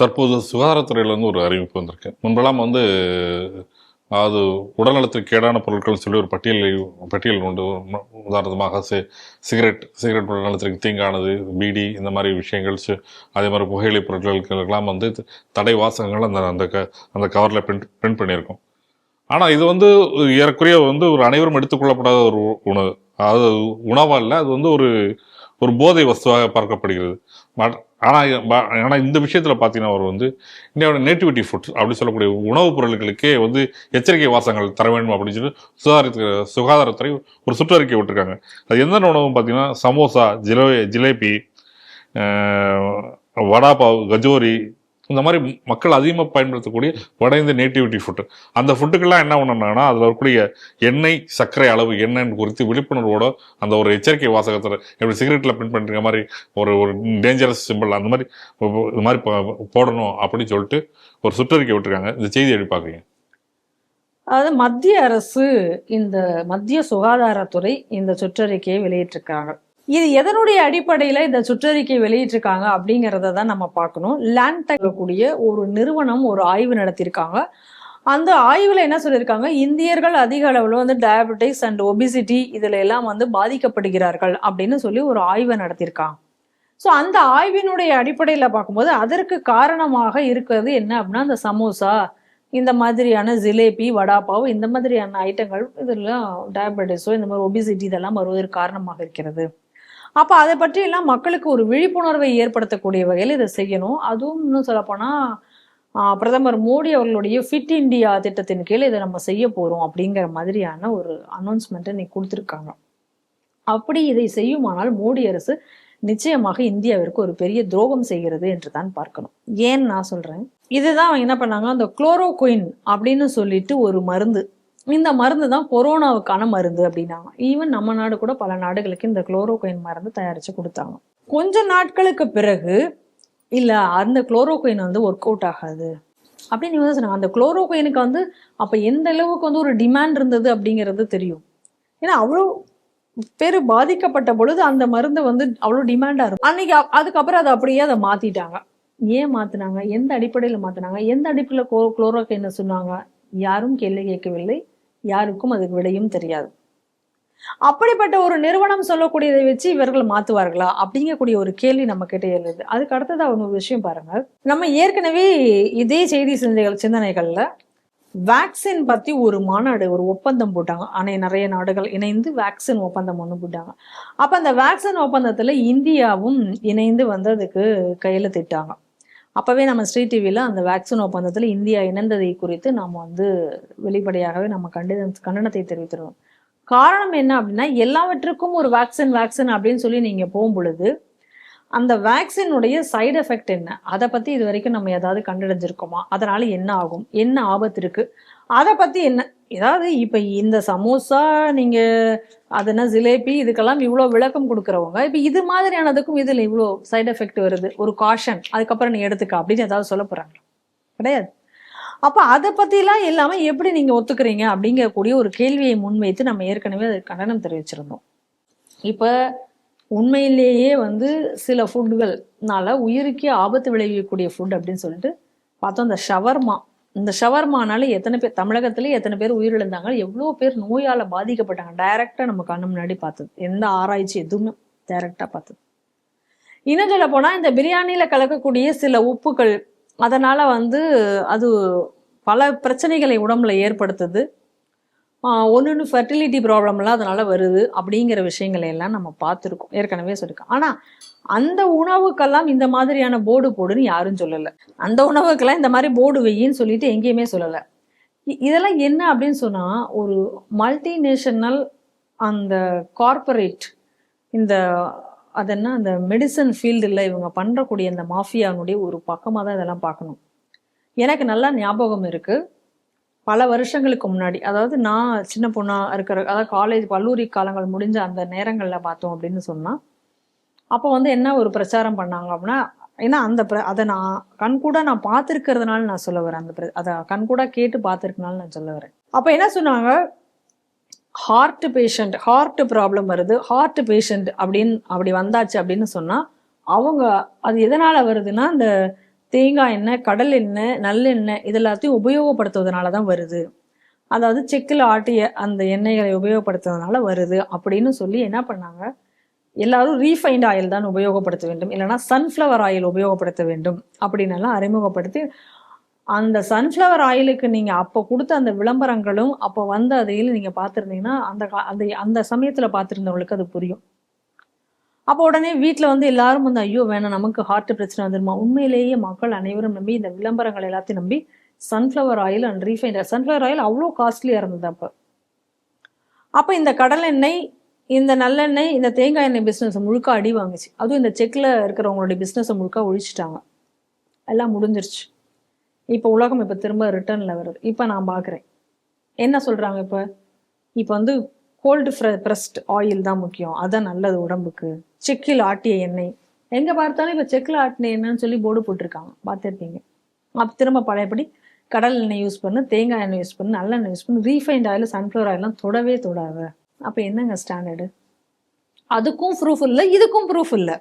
தற்போது சுகாதாரத்துறையிலேருந்து ஒரு அறிவிப்பு வந்திருக்கு. முன்பெல்லாம் வந்து அது உடல்நலத்திற்கு கேடான பொருட்கள் சொல்லி ஒரு பட்டியலை பட்டியல் உண்டு. உதாரணமாக சி சிகரெட் சிகரெட் உடல்நலத்திற்கு தீங்கானது பீடி இந்த மாதிரி விஷயங்கள் அதே மாதிரி புகையிலை பொருட்களுக்கெல்லாம் வந்து தடை வாசகங்கள் அந்த அந்த க அந்த கவரில் பிரிண்ட் பிரிண்ட் பண்ணியிருக்கோம். ஆனால் இது வந்து ஏறக்குறைய வந்து ஒரு அனைவரும் எடுத்துக்கொள்ளப்படாத ஒரு உணவு. அது உணவாக இல்லை அது வந்து ஒரு ஒரு போதை வஸ்துவாக பார்க்கப்படுகிறது. ஆனால் ஆனால் இந்த விஷயத்தில் பார்த்தீங்கன்னா அவர் வந்து இந்தியாவோட நேட்டிவிட்டி ஃபுட் அப்படின்னு சொல்லக்கூடிய உணவுப் பொருட்களுக்கே வந்து எச்சரிக்கை வாசங்கள் தர வேண்டும் அப்படின்னு சொல்லி சுகாதாரத்துக்கு சுகாதாரத்துறை ஒரு சுற்றறிக்கை விட்டுருக்காங்க. அது எந்த உணவும் பார்த்தீங்கன்னா சமோசா ஜிலே ஜிலேபி வடாபாவ் கஜோரி இந்த மாதிரி மக்கள் அதிகமாக பயன்படுத்தக்கூடிய வட இந்த நேட்டிவிட்டி ஃபுட்டு அந்த ஃபுட்டுக்கெல்லாம் என்ன பண்ணணும்னா அதில் இருக்கக்கூடிய எண்ணெய் சர்க்கரை அளவு என்னன்னு குறித்து விழிப்புணர்வோட அந்த ஒரு எச்சரிக்கை வாசகத்தில் எப்படி சிகரெட்டில் பிரிண்ட் பண்ணுற மாதிரி ஒரு ஒரு டேஞ்சரஸ் சிம்பிள் அந்த மாதிரி இது மாதிரி போடணும் அப்படின்னு சொல்லிட்டு ஒரு சுற்றறிக்கை விட்டுருக்காங்க. இந்த செய்தி எப்படி பார்க்குறீங்க? அதாவது மத்திய அரசு இந்த மத்திய சுகாதாரத்துறை இந்த சுற்றறிக்கையை வெளியிட்டிருக்காங்க. இது எதனுடைய அடிப்படையில இந்த சுற்றறிக்கை வெளியிட்டிருக்காங்க அப்படிங்கிறத தான் நம்ம பார்க்கணும். லேண்ட் கூடிய ஒரு நிறுவனம் ஒரு ஆய்வு நடத்தியிருக்காங்க. அந்த ஆய்வில் என்ன சொல்லியிருக்காங்க? இந்தியர்கள் அதிக அளவில் வந்து டயபெட்டிஸ் அண்ட் ஒபிசிட்டி இதில் எல்லாம் வந்து பாதிக்கப்படுகிறார்கள் அப்படின்னு சொல்லி ஒரு ஆய்வை நடத்தியிருக்காங்க. ஸோ அந்த ஆய்வினுடைய அடிப்படையில் பார்க்கும்போது அதற்கு காரணமாக இருக்கிறது என்ன அப்படின்னா அந்த சமோசா இந்த மாதிரியான ஜிலேபி வடாபாவ் இந்த மாதிரியான ஐட்டங்கள் இதெல்லாம் டயபெட்டிஸோ இந்த மாதிரி ஒபிசிட்டி இதெல்லாம் வருவதற்கு காரணமாக இருக்கிறது. அப்போ அதை பற்றி எல்லாம் மக்களுக்கு ஒரு விழிப்புணர்வை ஏற்படுத்தக்கூடிய வகையில் இதை செய்யணும். அதுவும் இன்னும் சொல்லப்போனால் பிரதமர் மோடி அவர்களுடைய ஃபிட் இந்தியா திட்டத்தின் கீழே இதை நம்ம செய்ய போகிறோம் அப்படிங்கிற மாதிரியான ஒரு அனௌன்ஸ்மெண்ட்டை இன்னைக்கு கொடுத்துருக்காங்க. அப்படி இதை செய்யுமானால் மோடி அரசு நிச்சயமாக இந்தியாவிற்கு ஒரு பெரிய துரோகம் செய்கிறது என்று தான் பார்க்கணும். ஏன் நான் சொல்கிறேன் இதுதான் அவங்க என்ன பண்ணாங்க? அந்த குளோரோகுயின் அப்படின்னு சொல்லிட்டு ஒரு மருந்து இந்த மருந்து தான் கொரோனாவுக்கான மருந்து அப்படின்னாங்க. ஈவன் நம்ம நாடு கூட பல நாடுகளுக்கு இந்த குளோரோகுயின் மருந்து தயாரிச்சு கொடுத்தாங்க. கொஞ்ச நாட்களுக்கு பிறகு இல்ல அந்த குளோரோகுயின் வந்து ஒர்க் அவுட் ஆகாது. அப்படின்னு சொன்னாங்க அந்த குளோரோகுயினுக்கு வந்து அப்ப எந்த அளவுக்கு வந்து ஒரு டிமாண்ட் இருந்தது அப்படிங்கிறது தெரியும். ஏன்னா அவ்வளோ பேர் பாதிக்கப்பட்ட பொழுது அந்த மருந்து வந்து அவ்வளோ டிமாண்டா இருக்கும். அன்னைக்கு அதுக்கப்புறம் அதை அப்படியே அதை மாத்திட்டாங்க. ஏன் மாத்தினாங்க? எந்த அடிப்படையில் மாத்தினாங்க? எந்த அடிப்படையில் குளோ குளோரோகைனை சொன்னாங்க? யாரும் கேள்வி கேட்கவில்லை. யாருக்கும் அதுக்கு விடையும் தெரியாது. அப்படிப்பட்ட ஒரு நிறுவனம் சொல்லக்கூடியதை வச்சு இவர்கள் மாத்துவார்களா? அப்படிங்கக்கூடிய ஒரு கேள்வி நம்ம கிட்ட எழுது அதுக்கு அடுத்தது ஒரு விஷயம் பாருங்க. நம்ம ஏற்கனவே இதே செய்தி சிந்தனைகள் சிந்தனைகள்ல வேக்சின் பத்தி ஒரு மாநாடு ஒரு ஒப்பந்தம் போட்டாங்க. ஆனால் நிறைய நாடுகள் இணைந்து வேக்சின் ஒப்பந்தம் ஒன்று போட்டாங்க. அப்ப அந்த வேக்சின் ஒப்பந்தத்துல இந்தியாவும் இணைந்து வந்து அதுக்கு கையெழுத்திட்டாங்க அப்பவே நம்ம ஸ்ரீ டிவியில அந்த வேக்சின் ஒப்பந்தத்தில் இந்தியா இணைந்ததை குறித்து நாம் வந்து வெளிப்படையாகவே நம்ம கண்டிதம் கண்டனத்தை தெரிவித்திருந்தோம் காரணம் என்ன அப்படின்னா எல்லாவற்றுக்கும் ஒரு வேக்சின் வேக்சின் அப்படின்னு சொல்லி நீங்க போகும் பொழுது அந்த வேக்சினுடைய சைடு எஃபெக்ட் என்ன? அதை பத்தி இது வரைக்கும் நம்ம ஏதாவது கண்டடைஞ்சிருக்கோமா? அதனால என்ன ஆகும்? என்ன ஆபத்து இருக்கு? அதை பத்தி என்ன? ஏதாவது இப்ப இந்த சமோசா நீங்க அது என்ன ஜிலேபி இதுக்கெல்லாம் இவ்வளோ விளக்கம் கொடுக்குறவங்க இப்போ இது மாதிரியானதுக்கும் இதில் இவ்வளோ சைடு எஃபெக்ட் வருது. ஒரு காஷன் அதுக்கப்புறம் நீ எடுத்துக்க அப்படின்னு ஏதாவது சொல்ல போறாங்க கிடையாது. அப்போ அதை பற்றிலாம் இல்லாமல் எப்படி நீங்கள் ஒத்துக்கிறீங்க அப்படிங்கக்கூடிய ஒரு கேள்வியை முன்வைத்து நம்ம ஏற்கனவே அது கண்டனம் தெரிவிச்சிருந்தோம். இப்போ உண்மையிலேயே வந்து சில ஃபுட்டுகள்னால உயிருக்கே ஆபத்து விளைவிக்கக்கூடிய ஃபுட் அப்படின்னு சொல்லிட்டு பார்த்தோம். இந்த ஷவர்மா இந்த ஷவர்மானால எத்தனை பேர் தமிழகத்துல எத்தனை பேர் உயிரிழந்தாங்க எவ்வளோ பேர் நோயால பாதிக்கப்பட்டாங்க. டைரக்டா நம்ம கண்ணு முன்னாடி பார்த்தது. எந்த ஆராய்ச்சி எதுவுமே டைரக்டா பார்த்தது. இன்னும் சொல்ல போனா இந்த பிரியாணியில கலக்கக்கூடிய சில உப்புகள் அதனால வந்து அது பல பிரச்சனைகளை உடம்புல ஏற்படுத்துது. ஒன்று ஃபெர்டிலிட்டி ப்ராப்ளம்லாம் அதனால் வருது அப்படிங்கிற விஷயங்களை எல்லாம் நம்ம பார்த்துருக்கோம். ஏற்கனவே சொல்லியிருக்கோம் ஆனால் அந்த உணவுக்கெல்லாம் இந்த மாதிரியான போர்டு போடுன்னு யாரும் சொல்லலை. அந்த உணவுக்கெல்லாம் இந்த மாதிரி போர்டு வெயின்னு சொல்லிட்டு எங்கேயுமே சொல்லலை. இ- இதெல்லாம் என்ன அப்படின்னு சொன்னால் ஒரு மல்டிநேஷனல் அந்த கார்ப்பரேட் இந்த அது என்ன அந்த மெடிசன் ஃபீல்டில் இவங்க பண்ணுறக்கூடிய அந்த மாஃபியானுடைய ஒரு பக்கமாக தான் இதெல்லாம் பார்க்கணும். எனக்கு நல்லா ஞாபகம் இருக்குது பல வருஷங்களுக்கு முன்னாடி அதாவது நான் சின்ன பொண்ணாக இருக்கிற அதாவது காலேஜ் கல்லூரி காலங்கள் முடிஞ்ச அந்த நேரங்களில் பார்த்தோம் அப்படின்னு சொன்னால் அப்போ வந்து என்ன ஒரு பிரச்சாரம் பண்ணாங்க அப்படின்னா ஏன்னா அந்த பிர அதை நான் கண்கூட நான் பார்த்துருக்கிறதுனால நான் சொல்ல வரேன். அந்த பிர அதை கண்கூட கேட்டு பார்த்துருக்கனால நான் சொல்ல வரேன். அப்போ என்ன சொன்னாங்க? ஹார்ட் பேஷண்ட் ஹார்ட் ப்ராப்ளம் வருது. ஹார்ட் பேஷண்ட் அப்படின்னு அப்படி வந்தாச்சு அப்படின்னு சொன்னால் அவங்க அது எதனால் வருதுன்னா இந்த தேங்காய் எண்ணெய் கடல் எண்ணெய் நல்லெண்ணெய் இது எல்லாத்தையும் உபயோகப்படுத்துவதனால தான் வருது. அதாவது செக்கில் ஆட்டிய அந்த எண்ணெய்களை உபயோகப்படுத்துவதனால வருது அப்படின்னு சொல்லி என்ன பண்ணாங்க? எல்லாரும் ரீஃபைண்ட் ஆயில் தான் உபயோகப்படுத்த வேண்டும். இல்லைன்னா சன்ஃப்ளவர் ஆயில் உபயோகப்படுத்த வேண்டும் அப்படின்னு எல்லாம் அறிமுகப்படுத்தி அந்த சன்ஃப்ளவர் ஆயிலுக்கு நீங்க அப்போ கொடுத்த அந்த விளம்பரங்களும் அப்போ வந்த அதையில் நீங்க பார்த்துருந்தீங்கன்னா அந்த அந்த அந்த சமயத்துல பார்த்துருந்தவங்களுக்கு அது புரியும். அப்போ உடனே வீட்டில் வந்து எல்லாரும் வந்து ஐயோ வேணாம் நமக்கு ஹார்ட் பிரச்சனை வந்துருமா? உண்மையிலேயே மக்கள் அனைவரும் நம்பி இந்த விளம்பரங்கள் எல்லாத்தையும் நம்பி sunflower oil and refined sunflower oil அவ்வளோ காஸ்ட்லியாக இருந்தது அப்போ. அப்போ இந்த கடலெண்ணெய் இந்த நல்லெண்ணெய் இந்த தேங்காய் எண்ணெய் பிஸ்னஸ் முழுக்க அடி வாங்குச்சு. அதுவும் இந்த செக்கில் இருக்கிறவங்களுடைய பிஸ்னஸை முழுக்க ஒழிச்சிட்டாங்க. எல்லாம் முடிஞ்சிருச்சு. இப்போ உலகம் இப்போ திரும்ப ரிட்டர்னில் வருது. இப்போ நான் பார்க்குறேன் என்ன சொல்கிறாங்க இப்போ? இப்போ வந்து கோல்டு ப்ரெஸ்ட் ஆயில் தான் முக்கியம். அதான் நல்லது உடம்புக்கு. செக்கில் ஆட்டிய எண்ணெய். எங்கே பார்த்தாலும் இப்போ செக்கில் ஆட்டின எண்ணெய்னு சொல்லி போர்டு போட்டிருக்காங்க. பார்த்துருப்பீங்க. அப்போ திரும்ப பழையபடி கடல் எண்ணெய் யூஸ் பண்ணு தேங்காய் எண்ணெய் யூஸ் பண்ணு நல்லெண்ணெய் யூஸ் பண்ணு ரீஃபைண்ட் ஆயில் சன்ஃப்ளவர் ஆயிலாம் தொடவே தொடாத. அப்போ என்னங்க ஸ்டாண்டர்டு அதுக்கும் ப்ரூஃப் இல்லை இதுக்கும் ப்ரூஃப் இல்லை.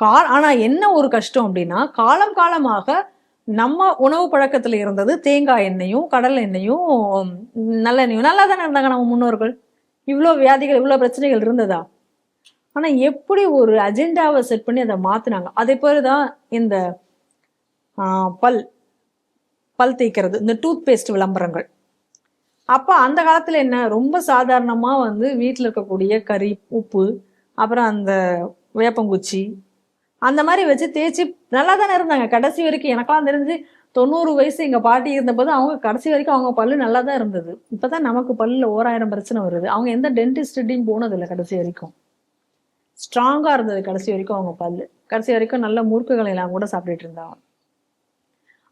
கா ஆனால் என்ன ஒரு கஷ்டம் அப்படின்னா காலம் காலமாக நம்ம உணவு பழக்கத்தில் இருந்தது தேங்காய் எண்ணெயும் கடல் எண்ணெயும் நல்லெண்ணெயும். நல்லா தானே இருந்தாங்க நம்ம முன்னோர்கள்? இவ்வளோ வியாதிகள் இவ்வளோ பிரச்சனைகள் இருந்ததா? ஆனால் எப்படி ஒரு அஜெண்டாவை செட் பண்ணி அதை மாற்றினாங்க அதே போல தான் இந்த பல் பல் தேய்க்கிறது இந்த டூத் பேஸ்ட் விளம்பரங்கள். அப்போ அந்த காலத்தில் என்ன? ரொம்ப சாதாரணமாக வந்து வீட்டில் இருக்கக்கூடிய கறி உப்பு அப்புறம் அந்த வேப்பங்குச்சி அந்த மாதிரி வச்சு தேய்ச்சி நல்லா தானே இருந்தாங்க. கடைசி வரைக்கும் எனக்கெல்லாம் தெரிஞ்சு தொண்ணூறு வயசு எங்கள் பாட்டி இருந்தபோது அவங்க கடைசி வரைக்கும் அவங்க பல்லு நல்லா தான் இருந்தது. இப்போ தான் நமக்கு பல்லில் ஓராயிரம் பிரச்சனை வருது. அவங்க எந்த டென்டிஸ்ட்டையும் போனதில்லை கடைசி வரைக்கும். ஸ்ட்ராங்காக இருந்தது கடைசி வரைக்கும் அவங்க பல்லு. கடைசி வரைக்கும் நல்ல முறுக்குகளை எல்லாம் கூட சாப்பிட்டுட்டு இருந்தாங்க.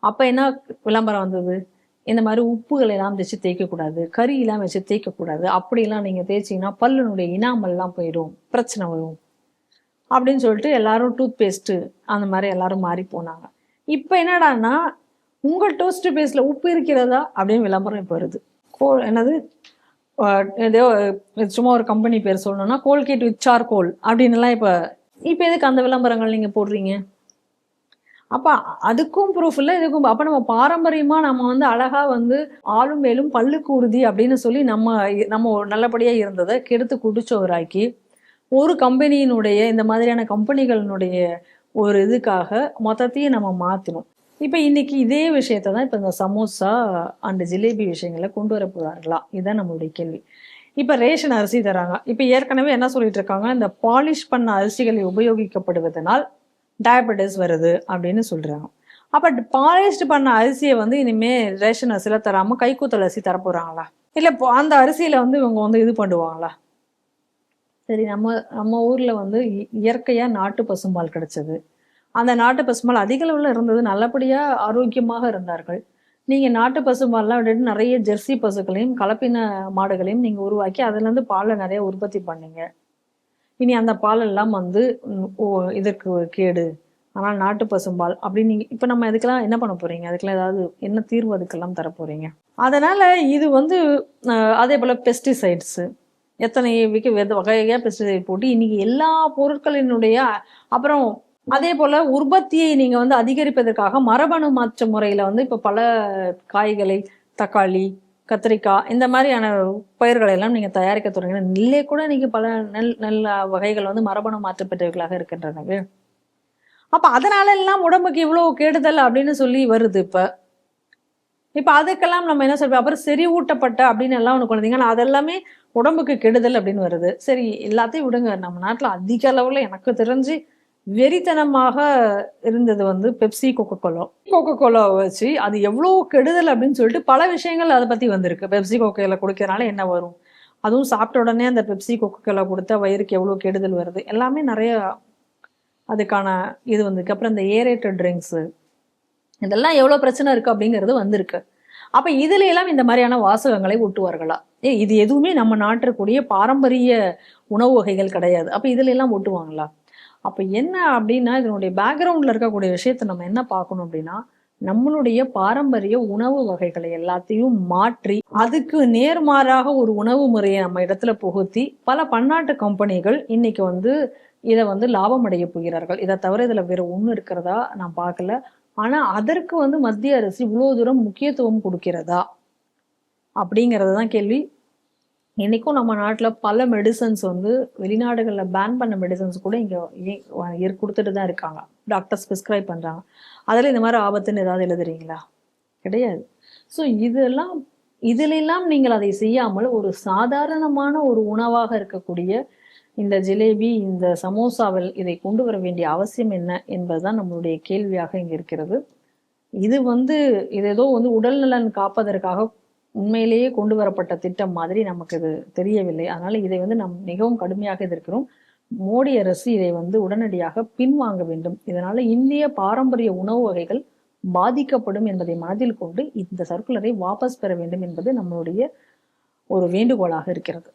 அப்போ என்ன விளம்பரம் வந்தது? இந்த மாதிரி உப்புகளை எல்லாம் வச்சு தேய்க்கக்கூடாது கறி எல்லாம் வச்சு தேய்க்கக்கூடாது அப்படிலாம் நீங்கள் தேய்ச்சிங்கன்னா பல்லுனுடைய இனாமல்லாம் போயிடும். பிரச்சனை வரும். அப்படின்னு சொல்லிட்டு எல்லாரும் டூத் பேஸ்ட்டு அந்த மாதிரி எல்லாரும் மாறி போனாங்க. இப்போ என்னடான்னா உங்கள் டோஸ்ட் பேஸில் உப்பு இருக்கிறதா அப்படின்னு விளம்பரம் இப்போ வருது. கோ என்னது? ஏதோ சும்மா ஒரு கம்பெனி பேர் சொல்லணும்னா கோல்கேட் வித் சார்கோல் அப்படின்னுலாம் இப்போ இப்போ எதுக்கு அந்த விளம்பரங்கள் நீங்கள் போடுறீங்க? அப்போ அதுக்கும் ப்ரூஃப் இல்லை இதுக்கும் அப்போ நம்ம பாரம்பரியமாக நம்ம வந்து அழகாக வந்து ஆளும் மேலும் பல்லுக்கு உறுதி அப்படின்னு சொல்லி நம்ம நம்ம நல்லபடியாக இருந்ததை கெடுத்து குடிச்சவராக்கி ஒரு கம்பெனியினுடைய இந்த மாதிரியான கம்பெனிகளினுடைய ஒரு இதுக்காக மொத்தத்தையும் நம்ம மாற்றணும் இப்போ இன்னைக்கு இதே விஷயத்தை தான் இப்போ இந்த சமோசா அண்ட் ஜிலேபி விஷயங்களை கொண்டு வர போகிறார்களா இதுதான் நம்மளுடைய கேள்வி. இப்போ ரேஷன் அரிசி தராங்க. இப்போ ஏற்கனவே என்ன சொல்லிட்டு இருக்காங்க? இந்த பாலிஷ் பண்ண அரிசிகளை உபயோகிக்கப்படுவதனால் டயபெட்டிஸ் வருது அப்படின்னு சொல்கிறாங்க அப்போ பாலிஷ்ட் பண்ண அரிசியை வந்து இனிமே ரேஷன் அரிசியில் தராமல் கைக்கூத்தல் அரிசி தரப்போகிறாங்களா இல்லை அந்த அரிசியில் வந்து இவங்க வந்து இது பண்ணுவாங்களா? சரி நம்ம நம்ம ஊரில் வந்து இ- நாட்டு பசும்பால் கிடச்சது. அந்த நாட்டு பசும்பால் அதிக அளவில் இருந்தது. நல்லபடியாக ஆரோக்கியமாக இருந்தார்கள். நீங்கள் நாட்டு பசும்பால்லாம் விட்டுட்டு நிறைய ஜெர்சி பசுக்களையும் கலப்பின மாடுகளையும் நீங்கள் உருவாக்கி அதுலேருந்து பாலை நிறைய உற்பத்தி பண்ணீங்க. இனி அந்த பாலெல்லாம் வந்து ஓ இதற்கு கேடு. ஆனால் நாட்டு பசும்பால் அப்படின்னு நீங்கள் இப்போ நம்ம இதுக்கெல்லாம் என்ன பண்ண போகிறீங்க அதுக்கெல்லாம் ஏதாவது என்ன தீர்வு அதுக்கெல்லாம் தரப்போகிறீங்க அதனால் இது வந்து அதே போல் பெஸ்டிசைட்ஸு எத்தனை விக்க வெத- பெஸ்டிசைட் போட்டு இன்றைக்கி எல்லா பொருட்களினுடைய அப்புறம் அதே போல உற்பத்தியை நீங்க வந்து அதிகரிப்பதற்காக மரபணு மாற்ற முறையில வந்து இப்ப பல காய்களை தக்காளி கத்திரிக்காய் இந்த மாதிரியான பயிர்களை எல்லாம் நீங்க தயாரிக்க தொடங்கின நெல்லே கூட நீங்க பல நெல் நெல் வகைகள் வந்து மரபணு மாற்றப்பட்டவைகளாக இருக்கின்றனவே. அப்ப அதனால எல்லாம் உடம்புக்கு இவ்வளவு கெடுதல் அப்படின்னு சொல்லி வருது இப்ப. இப்ப அதுக்கெல்லாம் நம்ம என்ன சொல்றோம் அப்புறம் செறிவூட்டப்பட்ட அப்படின்னு எல்லாம் ஒன்று குழந்தைங்க அதெல்லாமே உடம்புக்கு கெடுதல் அப்படின்னு வருது. சரி எல்லாத்தையும் விடுங்க. நம்ம நாட்டுல அதிக அளவுல எனக்கு தெரிஞ்சு வெறித்தனமாக இருந்தது வந்து பெப்சி கொக்கோ கோலோ கொக்கோ கோலோ வச்சு அது எவ்வளோ கெடுதல் அப்படின்னு சொல்லிட்டு பல விஷயங்கள் அதை பற்றி வந்திருக்கு. பெப்சி கொக்கையில் கொடுக்கறனால குடிக்கிறனால என்ன வரும்? அதுவும் சாப்பிட்ட உடனே அந்த பெப்சி கொக்கோ கோலா கொடுத்தா வயிறுக்கு எவ்வளோ கெடுதல் வருது? எல்லாமே நிறைய அதுக்கான இது வந்திருக்கு. அப்புறம் இந்த ஏரேட்டட் ட்ரிங்க்ஸு இதெல்லாம் எவ்வளோ பிரச்சனை இருக்குது அப்படிங்கிறது வந்திருக்கு. அப்போ இதுல எல்லாம் இந்த மாதிரியான வாசகங்களை ஒட்டுவார்களா? ஏ இது எதுவுமே நம்ம நாட்டிற்குரிய பாரம்பரிய உணவு வகைகள் கிடையாது. அப்போ இதுல எல்லாம் ஒட்டுவாங்களா? அப்ப என்ன அப்படின்னா இதனுடைய பேக்ரவுண்ட்ல இருக்கக்கூடிய விஷயத்த நம்ம என்ன பார்க்கணும் அப்படின்னா நம்மளுடைய பாரம்பரிய உணவு வகைகளை எல்லாத்தையும் மாற்றி அதுக்கு நேர்மாறாக ஒரு உணவு முறையை நம்ம இடத்துல புகுத்தி பல பன்னாட்டு கம்பெனிகள் இன்னைக்கு வந்து இதை வந்து லாபம் அடைய போகிறார்கள். இதை தவிர இதுல வேற ஒண்ணு இருக்கிறதா நான் பார்க்கல. ஆனா அதற்கு வந்து மத்திய அரசு இவ்வளவு தூரம் முக்கியத்துவம் கொடுக்கிறதா அப்படிங்கிறது தான் கேள்வி. இன்றைக்கும் நம்ம நாட்டில் பல மெடிசன்ஸ் வந்து வெளிநாடுகளில் பேன் பண்ண மெடிசன்ஸ் கூட இங்கே கொடுத்துட்டு தான் இருக்காங்க. டாக்டர்ஸ் ப்ரிஸ்கிரைப் பண்றாங்க. அதுல இந்த மாதிரி ஆபத்துன்னு ஏதாவது எழுதுறீங்களா? கிடையாது. ஸோ இதெல்லாம் இதிலெல்லாம் நீங்கள் அதை செய்யாமல் ஒரு சாதாரணமான ஒரு உணவாக இருக்கக்கூடிய இந்த ஜிலேபி இந்த சமோசாவில் இதை கொண்டு வர வேண்டிய அவசியம் என்ன என்பதுதான் நம்மளுடைய கேள்வியாக இங்கே இருக்கிறது. இது வந்து இது ஏதோ வந்து உடல்நலன் காப்பதற்காக உண்மையிலேயே கொண்டு வரப்பட்ட திட்டம் மாதிரி நமக்கு இது தெரியவில்லை. அதனால இதை வந்து நாம் மிகவும் கடுமையாக எதிர்க்கிறோம். மோடி அரசு இதை வந்து உடனடியாக பின்வாங்க வேண்டும். இதனால இந்திய பாரம்பரிய உணவு வகைகள் பாதிக்கப்படும் என்பதை மனதில் கொண்டு இந்த சர்க்குலரை வாபஸ் பெற வேண்டும் என்பது நம்மளுடைய ஒரு வேண்டுகோளாக இருக்கிறது.